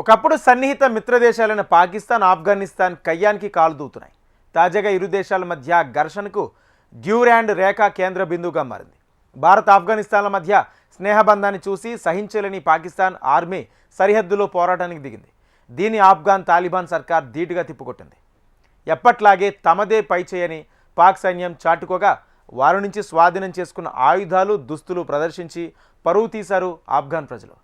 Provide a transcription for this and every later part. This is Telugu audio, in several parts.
ఒకప్పుడు సన్నిహిత మిత్రదేశాలైన పాకిస్తాన్ ఆఫ్ఘనిస్తాన్ కయ్యానికి కాలు దూతున్నాయి. తాజాగా ఇరు దేశాల మధ్య ఘర్షణకు డ్యూరాండ్ రేఖ కేంద్ర బిందువుగా మారింది. భారత్ ఆఫ్ఘనిస్తాన్ల మధ్య స్నేహబంధాన్ని చూసి సహించలేని పాకిస్తాన్ ఆర్మీ సరిహద్దులో పోరాటానికి దిగింది. దీని ఆఫ్ఘాన్ తాలిబాన్ సర్కార్ ధీటుగా తిప్పుకొట్టింది. ఎప్పట్లాగే తమదే పైచేయని పాక్ సైన్యం చాటుకోగా వారి నుంచి స్వాధీనం చేసుకున్న ఆయుధాలు దుస్తులు ప్రదర్శించి పరువు తీశారు ఆఫ్ఘాన్ ప్రజలు.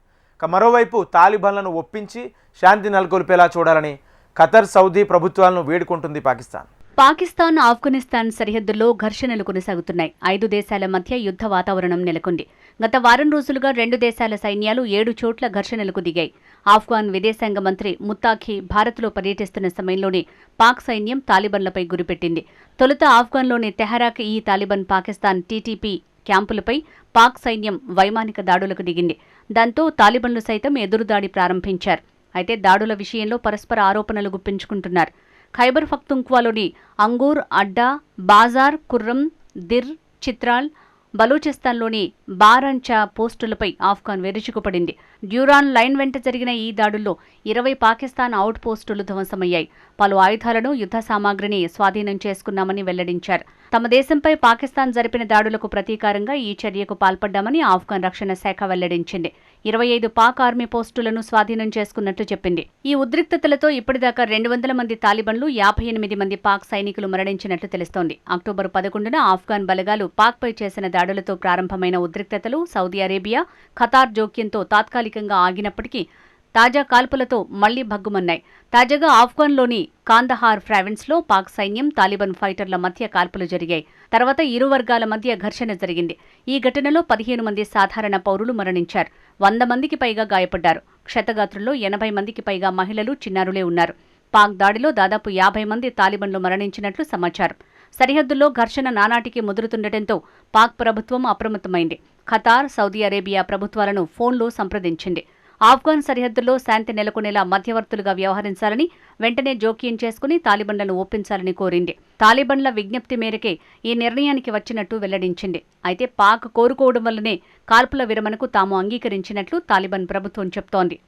మరోవైపు తాలిబాన్లను ఒప్పించి శాంతి నెలకొల్పేలా చూడాలని ఖతర్ సౌదీ ప్రభుత్వాలను వేడుకుంటుంది పాకిస్తాన్. పాకిస్తాన్ ఆఫ్ఘనిస్తాన్ సరిహద్దుల్లో ఘర్షణలు కొనసాగుతున్నాయి. ఐదు దేశాల మధ్య యుద్ధ వాతావరణం నెలకొంది. గత వారం రోజులుగా రెండు దేశాల సైన్యాలు ఏడు చోట్ల ఘర్షణలకు దిగాయి. ఆఫ్ఘాన్ విదేశాంగ మంత్రి ముత్తాఖీ భారత్లో పర్యటిస్తున్న సమయంలోనే పాక్ సైన్యం తాలిబన్లపై గురిపెట్టింది. తొలుత ఆఫ్ఘాన్లోని తెహరాక్ ఈ తాలిబన్ పాకిస్తాన్ టీటీపీ క్యాంపులపై పాక్ సైన్యం వైమానిక దాడులకు దిగింది. దాంతో తాలిబన్లు సైతం ఎదురుదాడి ప్రారంభించారు. అయితే దాడుల విషయంలో పరస్పర ఆరోపణలు గుప్పించుకుంటున్నారు. ఖైబర్ ఫక్తుంక్వాలోని అంగూర్ అడ్డా బాజార్ కుర్రం దిర్ చిత్రాల్ బలూచిస్తాన్లోని బారంచా పోస్టులపై ఆఫ్ఘాన్ విరుచుకుపడింది డ్యూరాన్ లైన్ వెంట జరిగిన ఈ దాడుల్లో ఇరవై పాకిస్తాన్ అవుట్ పోస్టులు ధ్వంసమయ్యాయి. పలు ఆయుధాలను యుద్ధ సామాగ్రిని స్వాధీనం చేసుకున్నామని వెల్లడించారు. తమ దేశంపై పాకిస్తాన్ జరిపిన దాడులకు ప్రతీకారంగా ఈ చర్యకు పాల్పడ్డామని ఆఫ్ఘన్ రక్షణ శాఖ వెల్లడించింది. ఇరవై ఐదు పాక్ ఆర్మీ పోస్టులను స్వాధీనం చేసుకున్నట్లు చెప్పింది. ఈ ఉద్రిక్తతలతో ఇప్పటిదాకా రెండు వందల మంది తాలిబన్లు యాభై ఎనిమిది మంది పాక్ సైనికులు మరణించినట్లు తెలుస్తోంది. అక్టోబర్ పదకొండున ఆఫ్ఘాన్ బలగాలు పాక్పై చేసిన దాడులతో ప్రారంభమైన ఉద్రిక్తతలు సౌదీ అరేబియా ఖతార్ జోక్యంతో తాత్కాలికంగా ఆగినప్పటికీ తాజా కాల్పులతో మళ్ళీ భగ్గుమన్నాయి. తాజాగా ఆఫ్ఘాన్లోని కాందహార్ ప్రావిన్స్లో పాక్ సైన్యం తాలిబాన్ ఫైటర్ల మధ్య కాల్పులు జరిగాయి. తర్వాత ఇరు వర్గాల మధ్య ఘర్షణ జరిగింది. ఈ ఘటనలో పదిహేను మంది సాధారణ పౌరులు మరణించారు. వంద మందికి పైగా గాయపడ్డారు. క్షతగాత్రుల్లో ఎనభై మందికి పైగా మహిళలు చిన్నారులే ఉన్నారు. పాక్ దాడిలో దాదాపు యాభై మంది తాలిబన్లు మరణించినట్లు సమాచారం. సరిహద్దుల్లో ఘర్షణ నానాటికి ముదురుతుండటంతో పాక్ ప్రభుత్వం అప్రమత్తమైంది. ఖతార్ సౌదీ అరేబియా ప్రభుత్వాలను ఫోన్లో సంప్రదించింది. ఆఫ్ఘాన్ సరిహద్దుల్లో శాంతి నెలకొనేలా మధ్యవర్తులుగా వ్యవహరించాలని వెంటనే జోక్యం చేసుకుని తాలిబన్లను ఒప్పించాలని కోరింది. తాలిబన్ల విజ్ఞప్తి మేరకే ఈ నిర్ణయానికి వచ్చినట్టు వెల్లడించింది. అయితే పాక్ కోరుకోవడం వల్లనే కాల్పుల విరమణకు తాము అంగీకరించినట్లు తాలిబన్ ప్రభుత్వం చెప్తోంది.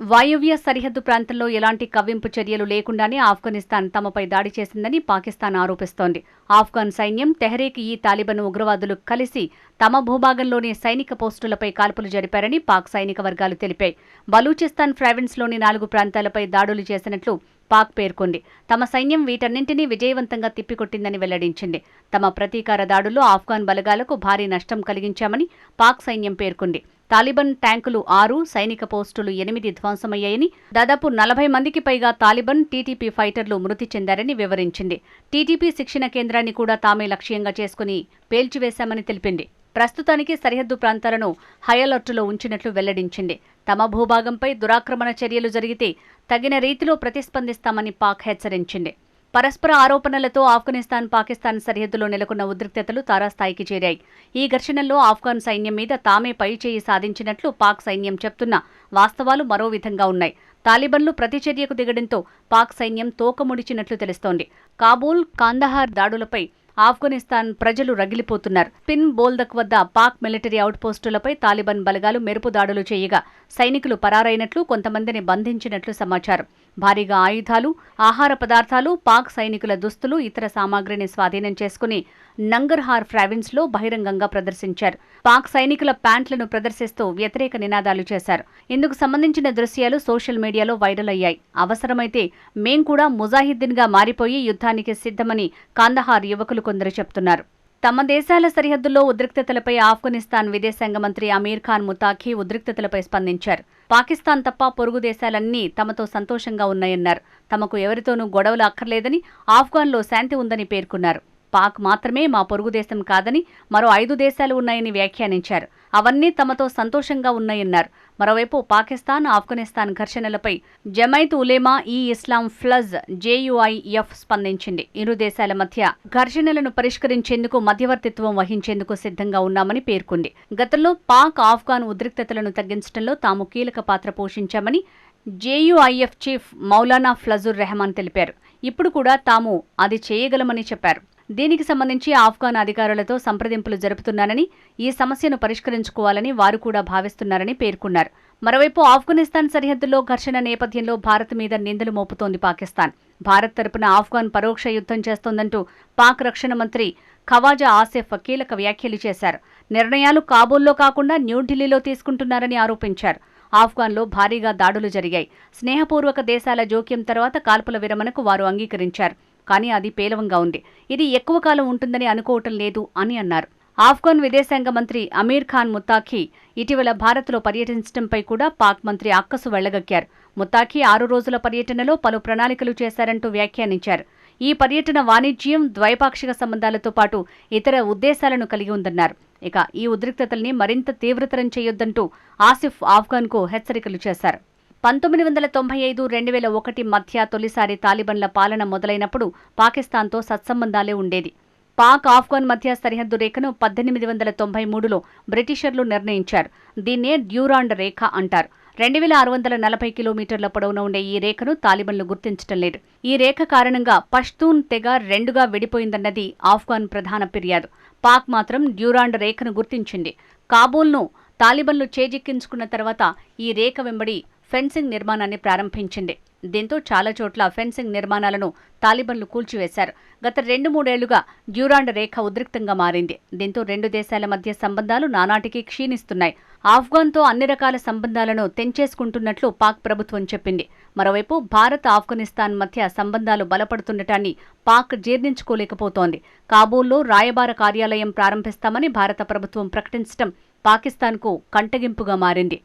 వాయువ్య సరిహద్దు ప్రాంతంలో ఎలాంటి కవ్వింపు చర్యలు లేకుండానే ఆఫ్ఘనిస్తాన్ తమపై దాడి చేసిందని పాకిస్తాన్ ఆరోపిస్తోంది. ఆఫ్ఘాన్ సైన్యం తెహరీక్ ఈ తాలిబాన్ ఉగ్రవాదులు కలిసి తమ భూభాగంలోని సైనిక పోస్టులపై కాల్పులు జరిపారని పాక్ సైనిక వర్గాలు తెలిపాయి. బలూచిస్తాన్ ప్రావిన్స్లోని నాలుగు ప్రాంతాలపై దాడులు చేసినట్లు పాక్ పేర్కొంది. తమ సైన్యం వీటన్నింటినీ విజయవంతంగా తిప్పికొట్టిందని వెల్లడించింది. తమ ప్రతీకార దాడుల్లో ఆఫ్ఘాన్ బలగాలకు భారీ నష్టం కలిగించామని పాక్ సైన్యం పేర్కొంది. తాలిబాన్ ట్యాంకులు ఆరు సైనిక పోస్టులు ఎనిమిది ధ్వంసమయ్యాయని దాదాపు నలభై మందికి పైగా తాలిబాన్ టీటీపీ ఫైటర్లు మృతి చెందారని వివరించింది. టీటీపీ శిక్షణ కేంద్రాన్ని కూడా తామే లక్ష్యంగా చేసుకుని పేల్చివేశామని తెలిపింది. ప్రస్తుతానికి సరిహద్దు ప్రాంతాలను హైఅలర్టులో ఉంచినట్లు వెల్లడించింది. తమ భూభాగంపై దురాక్రమణ చర్యలు జరిగితే తగిన రీతిలో ప్రతిస్పందిస్తామని పాక్ హెచ్చరించింది. పరస్పర ఆరోపణలతో ఆఫ్ఘనిస్తాన్ పాకిస్తాన్ సరిహద్దులో నెలకొన్న ఉద్రిక్తతలు తారాస్థాయికి చేరాయి. ఈ ఘర్షణల్లో ఆఫ్ఘాన్ సైన్యం మీద తామే పైచేయి సాధించినట్లు పాక్ సైన్యం చెప్తున్న వాస్తవాలు మరో విధంగా ఉన్నాయి. తాలిబన్లు ప్రతిచర్యకు దిగడంతో పాక్ సైన్యం తోకముడిచినట్లు తెలుస్తోంది. కాబూల్ కాందహార్ దాడులపై ఆఫ్ఘనిస్తాన్ ప్రజలు రగిలిపోతున్నారు. పిన్ బోల్దక్ వద్ద పాక్ మిలిటరీ అవుట్పోస్టులపై తాలిబాన్ బలగాలు మెరుపు దాడులు చేయగా సైనికులు పరారైనట్లు కొంతమందిని బంధించినట్లు సమాచారం. భారీగా ఆయుధాలు ఆహార పదార్థాలు పాక్ సైనికుల దుస్తులు ఇతర సామాగ్రిని స్వాధీనం చేసుకుని నంగర్హార్ ప్రావిన్స్లో బహిరంగంగా ప్రదర్శించారు. పాక్ సైనికుల ప్యాంట్లను ప్రదర్శిస్తూ వ్యతిరేక నినాదాలు చేశారు. ఇందుకు సంబంధించిన దృశ్యాలు సోషల్ మీడియాలో వైరల్ అయ్యాయి. అవసరమైతే మేం కూడా ముజాహిద్దీన్గా మారిపోయి యుద్ధానికి సిద్ధమని కాందహార్ యువకులు కొందరు చెప్తున్నారు. తమ దేశాల సరిహద్దుల్లో ఉద్రిక్తతలపై ఆఫ్ఘనిస్తాన్ విదేశాంగ మంత్రి అమీర్ ఖాన్ ముతాఖీ ఉద్రిక్తతలపై స్పందించారు. పాకిస్తాన్ తప్ప పొరుగు దేశాలన్నీ తమతో సంతోషంగా ఉన్నాయన్నారు. తమకు ఎవరితోనూ గొడవలు అక్కర్లేదని ఆఫ్ఘాన్లో శాంతి ఉందని పేర్కొన్నారు. పాక్ మాత్రమే మా పొరుగు దేశం కాదని మరో ఐదు దేశాలు ఉన్నాయని వ్యాఖ్యానించారు. అవన్నీ తమతో సంతోషంగా ఉన్నాయన్నారు. మరోవైపు పాకిస్తాన్ ఆఫ్ఘనిస్తాన్ ఘర్షణలపై జమైత్ ఉలేమా ఈ ఇస్లాం ఫ్లజ్ జేయుఐఎఫ్ స్పందించింది. ఇరు దేశాల మధ్య ఘర్షణలను పరిష్కరించేందుకు మధ్యవర్తిత్వం వహించేందుకు సిద్ధంగా ఉన్నామని పేర్కొంది. గతంలో పాక్ ఆఫ్ఘాన్ ఉద్రిక్తతలను తగ్గించడంలో తాము కీలక పాత్ర పోషించామని జేయుఐఎఫ్ చీఫ్ మౌలానా ఫ్లజుర్ రెహమాన్ తెలిపారు. ఇప్పుడు కూడా తాము అది చేయగలమని చెప్పారు. దీనికి సంబంధించి ఆఫ్ఘాన్ అధికారులతో సంప్రదింపులు జరుపుతున్నానని ఈ సమస్యను పరిష్కరించుకోవాలని వారు కూడా భావిస్తున్నారని పేర్కొన్నారు. మరోవైపు ఆఫ్ఘనిస్తాన్ సరిహద్దుల్లో ఘర్షణ నేపథ్యంలో భారత్ మీద నిందలు మోపుతోంది పాకిస్తాన్. భారత్ తరపున ఆఫ్ఘాన్ పరోక్ష యుద్ధం చేస్తోందంటూ పాక్ రక్షణ మంత్రి ఖవాజా ఆసిఫ్ కీలక వ్యాఖ్యలు చేశారు. నిర్ణయాలు కాబూల్లో కాకుండా న్యూఢిల్లీలో తీసుకుంటున్నారని ఆరోపించారు. ఆఫ్ఘాన్లో భారీగా దాడులు జరిగాయి. స్నేహపూర్వక దేశాల జోక్యం తర్వాత కాల్పుల విరమణకు వారు అంగీకరించారు. కానీ అది పేలవంగా ఉంది. ఇది ఎక్కువ కాలం ఉంటుందని అనుకోవటం లేదు అని అన్నారు. ఆఫ్ఘాన్ విదేశాంగ మంత్రి అమీర్ ఖాన్ ముత్తాఖీ ఇటీవల భారత్లో పర్యటించడంపై కూడా పాక్ మంత్రి అక్కసు వెళ్ళగక్కారు. ముత్తాఖీ ఆరు రోజుల పర్యటనలో పలు ప్రణాళికలు చేశారంటూ వ్యాఖ్యానించారు. ఈ పర్యటన వాణిజ్యం ద్వైపాక్షిక సంబంధాలతో పాటు ఇతర ఉద్దేశాలను కలిగి ఉందన్నారు. ఇక ఈ ఉద్రిక్తతల్ని మరింత తీవ్రతరం చేయొద్దంటూ ఆసిఫ్ ఆఫ్ఘాన్కు హెచ్చరికలు చేశారు. పంతొమ్మిది వందల తొంభై ఐదు రెండు వేల ఒకటి మధ్య తొలిసారి తాలిబన్ల పాలన మొదలైనప్పుడు పాకిస్తాన్తో సత్సంబంధాలే ఉండేది. పాక్ ఆఫ్ఘాన్ మధ్య సరిహద్దు రేఖను పద్దెనిమిది వందల తొంభై మూడులో బ్రిటిషర్లు నిర్ణయించారు. దీన్నే డ్యూరాండ్ రేఖ అంటారు. రెండు వేల ఆరు వందల నలభై కిలోమీటర్ల పొడవున ఉండే ఈ రేఖను తాలిబన్లు గుర్తించడం లేదు. ఈ రేఖ కారణంగా పష్తూన్ తెగ రెండుగా విడిపోయిందన్నది ఆఫ్ఘాన్ ప్రధాన ఫిర్యాదు. పాక్ మాత్రం డ్యూరాండ్ రేఖను గుర్తించింది. కాబూల్ను తాలిబన్లు చేజిక్కించుకున్న తర్వాత ఈ రేఖ వెంబడి ఫెన్సింగ్ నిర్మాణాన్ని ప్రారంభించింది. దీంతో చాలా చోట్ల ఫెన్సింగ్ నిర్మాణాలను తాలిబన్లు కూల్చివేశారు. గత రెండు మూడేళ్ళుగా డ్యూరాండ్ రేఖ ఉద్రిక్తంగా మారింది. దీంతో రెండు దేశాల మధ్య సంబంధాలు నానాటికి క్షీణిస్తున్నాయి. ఆఫ్ఘాన్తో అన్ని రకాల సంబంధాలను తెంచేసుకుంటున్నట్లు పాక్ ప్రభుత్వం చెప్పింది. మరోవైపు భారత్ ఆఫ్ఘనిస్తాన్ మధ్య సంబంధాలు బలపడుతుండటాన్ని పాక్ జీర్ణించుకోలేకపోతోంది. కాబూల్లో రాయబార కార్యాలయం ప్రారంభిస్తామని భారత ప్రభుత్వం ప్రకటించడం పాకిస్తాన్కు కంటగింపుగా మారింది.